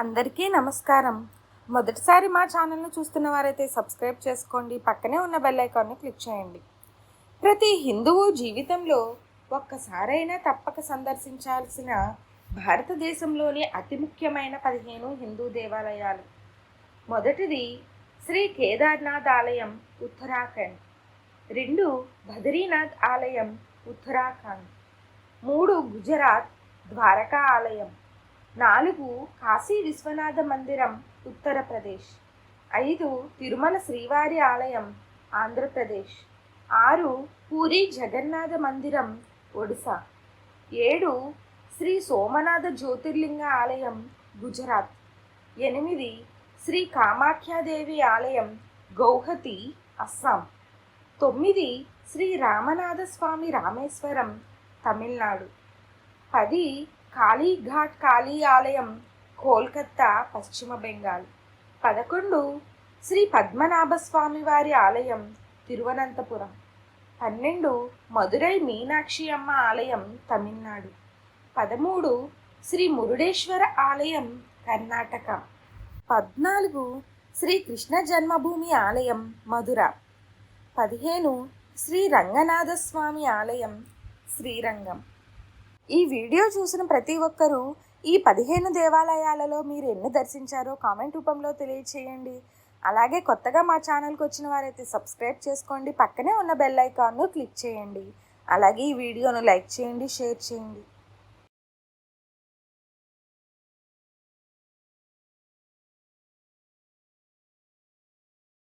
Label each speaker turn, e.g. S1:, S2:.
S1: అందరికీ నమస్కారం. మొదటిసారి మా ఛానల్ను చూస్తున్న వారైతే సబ్స్క్రైబ్ చేసుకోండి పక్కనే ఉన్న బెల్ ఐకాన్ని క్లిక్ చేయండి. ప్రతి హిందువు జీవితంలో ఒక్కసారైనా తప్పక సందర్శించాల్సిన భారతదేశంలోని అతి ముఖ్యమైన పదిహేను హిందూ దేవాలయాలు. మొదటిది శ్రీ కేదార్నాథ్ ఆలయం ఉత్తరాఖండ్. రెండు బద్రీనాథ్ ఆలయం ఉత్తరాఖండ్. మూడు గుజరాత్ ద్వారకా ఆలయం. నాలుగు కాశీ విశ్వనాథ మందిరం ఉత్తరప్రదేశ్. ఐదు తిరుమల శ్రీవారి ఆలయం ఆంధ్రప్రదేశ్. ఆరు పూరి జగన్నాథ మందిరం ఒడిశా. ఏడు శ్రీ సోమనాథ జ్యోతిర్లింగ ఆలయం గుజరాత్. ఎనిమిది శ్రీ కామాఖ్యాదేవి ఆలయం గౌహతి అస్సాం. తొమ్మిది శ్రీ రామనాథ స్వామి రామేశ్వరం తమిళనాడు. పది కాళీఘాట్ కాళీ ఆలయం కోల్కత్తా పశ్చిమ బెంగాల్. పదకొండు శ్రీ పద్మనాభ స్వామి వారి ఆలయం తిరువనంతపురం. పన్నెండు మదురై మీనాక్షి అమ్మ ఆలయం తమిళనాడు. పదమూడు శ్రీ మురుడేశ్వర ఆలయం కర్ణాటక. పద్నాలుగు శ్రీ కృష్ణ జన్మభూమి ఆలయం మధుర. పదిహేను శ్రీ రంగనాథ స్వామి ఆలయం శ్రీరంగం. ఈ వీడియో చూసిన ప్రతి ఒక్కరూ ఈ పదిహేను దేవాలయాలలో మీరు ఎన్ని దర్శించారో కామెంట్ రూపంలో తెలియచేయండి. అలాగే కొత్తగా మా ఛానల్కి వచ్చిన వారైతే సబ్స్క్రైబ్ చేసుకోండి. పక్కనే ఉన్న బెల్ ఐకాన్ను క్లిక్ చేయండి. అలాగే ఈ వీడియోను లైక్ చేయండి షేర్ చేయండి.